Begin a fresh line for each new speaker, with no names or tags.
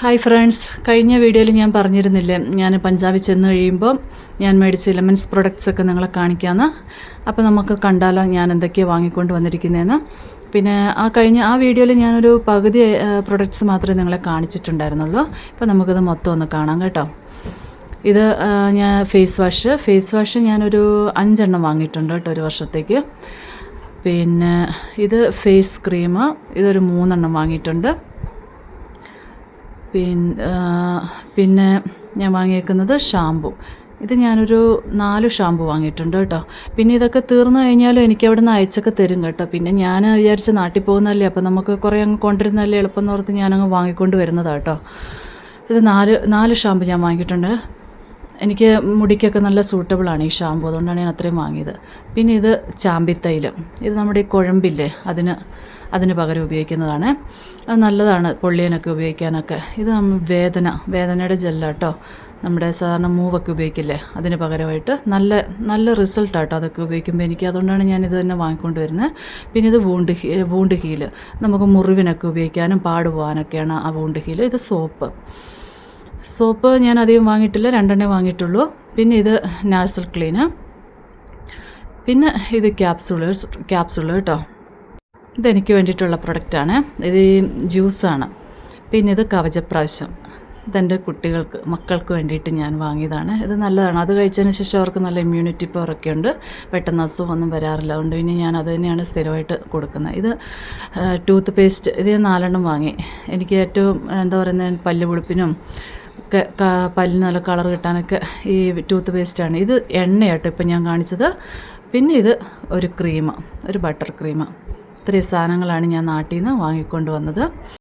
Hi friends കഴിഞ്ഞ വീഡിയോയിൽ ഞാൻ പറഞ്ഞിരുന്നില്ലേ ഞാൻ പഞ്ചാബിൽ ചെന്ന് കഴിയുമ്പോൾ ഞാൻ മേടിച്ച ഇലമെൻസ് പ്രൊഡക്ട്സ് ഒക്കെ നിങ്ങളെ കാണിക്കാമെന്ന് അപ്പോൾ നമുക്ക് കണ്ടാലോ ഞാൻ എന്തൊക്കെയാണ് വാങ്ങിക്കൊണ്ട് വന്നിരിക്കുന്നതെന്ന് പിന്നെ ആ കഴിഞ്ഞ ആ വീഡിയോയിൽ ഞാനൊരു പകുതി പ്രൊഡക്ട്സ് മാത്രമേ നിങ്ങളെ കാണിച്ചിട്ടുണ്ടായിരുന്നുള്ളൂ. ഇപ്പോൾ നമുക്കത് മൊത്തം ഒന്ന് കാണാം കേട്ടോ. ഇത് ഞാൻ ഫേസ് വാഷ് ഫേസ് വാഷ് ഞാനൊരു അഞ്ചെണ്ണം വാങ്ങിയിട്ടുണ്ട് കേട്ടോ ഒരു വർഷത്തേക്ക്. പിന്നെ ഇത് ഫേസ് ക്രീം ഇതൊരു മൂന്നെണ്ണം വാങ്ങിയിട്ടുണ്ട്. പിന്നെ ഞാൻ വാങ്ങിയേക്കുന്നത് ഷാമ്പു ഇത് ഞാനൊരു നാല് ഷാമ്പു വാങ്ങിയിട്ടുണ്ട് കേട്ടോ. പിന്നെ ഇതൊക്കെ തീർന്നു കഴിഞ്ഞാലും എനിക്ക് അവിടെ നിന്ന് അയച്ചൊക്കെ തരും കേട്ടോ. പിന്നെ ഞാൻ വിചാരിച്ച് നാട്ടിൽ പോകുന്നതല്ലേ അപ്പം നമുക്ക് കുറേ അങ്ങ് കൊണ്ടുവരുന്നതല്ലേ എളുപ്പം ഓർത്ത് ഞാനങ്ങ് വാങ്ങിക്കൊണ്ട് വരുന്നതാണ് കേട്ടോ. ഇത് നാല് നാല് ഷാമ്പു ഞാൻ വാങ്ങിയിട്ടുണ്ട്. എനിക്ക് മുടിക്കൊക്കെ നല്ല സൂട്ടബിളാണ് ഈ ഷാമ്പു അതുകൊണ്ടാണ് ഞാൻ അത്രയും വാങ്ങിയത്. പിന്നെ ഇത് ചാമ്പിത്തൈലം. ഇത് നമ്മുടെ ഈ കുഴമ്പില്ലേ അതിന് അതിന് പകരം ഉപയോഗിക്കുന്നതാണ്. അത് നല്ലതാണ് പൊള്ളിയനൊക്കെ ഉപയോഗിക്കാനൊക്കെ. ഇത് വേദന വേദനയുടെ ജെല്ലാട്ടോ. നമ്മുടെ സാധാരണ മൂവൊക്കെ ഉപയോഗിക്കില്ലേ? അതിന് പകരമായിട്ട് നല്ല നല്ല റിസൾട്ടാട്ടോ അതൊക്കെ ഉപയോഗിക്കുമ്പോൾ എനിക്ക്. അതുകൊണ്ടാണ് ഞാൻ ഇത് തന്നെ വാങ്ങിക്കൊണ്ട് വരുന്നത് പിന്നെ ഇത് വൂണ്ട് വൂണ്ട് ഹീൽ. നമുക്ക് മുറിവിനൊക്കെ ഉപയോഗിക്കാനും പാട് പോകാനൊക്കെയാണ് ആ വൂണ്ട് ഹീൽ. ഇത് സോപ്പ്. സോപ്പ് ഞാൻ അധികം വാങ്ങിയിട്ടില്ല. രണ്ടെണ്ണേ വാങ്ങിയിട്ടുള്ളൂ. പിന്നെ ഇത് നാസൽ ക്ലീന്. പിന്നെ ഇത് ക്യാപ്സുള്ള ക്യാപ്സുള്ള കേട്ടോ. ഇതെനിക്ക് വേണ്ടിയിട്ടുള്ള പ്രൊഡക്റ്റാണ്. ഇത് ജ്യൂസാണ്. പിന്നെ ഇത് കവചപ്രാവശ്യം. ഇതെന്റെ കുട്ടികൾക്ക് മക്കൾക്ക് വേണ്ടിയിട്ട് ഞാൻ വാങ്ങിയതാണ്. ഇത് നല്ലതാണ്. അത് കഴിച്ചതിന് ശേഷം അവർക്ക് നല്ല ഇമ്മ്യൂണിറ്റി പവറൊക്കെ ഉണ്ട്. പെട്ടെന്ന് അസുഖമൊന്നും വരാറില്ല. അതുകൊണ്ട് പിന്നെ ഞാൻ അത് തന്നെയാണ് സ്ഥിരമായിട്ട് കൊടുക്കുന്നത്. ഇത് ടൂത്ത് പേസ്റ്റ് ഇത് നാലെണ്ണം വാങ്ങി. എനിക്ക് ഏറ്റവും എന്താ പറയുന്നത് പല്ല് പുളിപ്പിനും പല്ലിന് നല്ല കളർ കിട്ടാനൊക്കെ ഈ ടൂത്ത് പേസ്റ്റാണ് ഇത് എണ്ണയാട്ടോ ഇപ്പം ഞാൻ കാണിച്ചത്. പിന്നെ ഇത് ഒരു ക്രീം ഒരു ബട്ടർ ക്രീം ഇത്രയും സാധനങ്ങളാണ് ഞാൻ നാട്ടിൽ നിന്ന് വാങ്ങിക്കൊണ്ട് വന്നത്.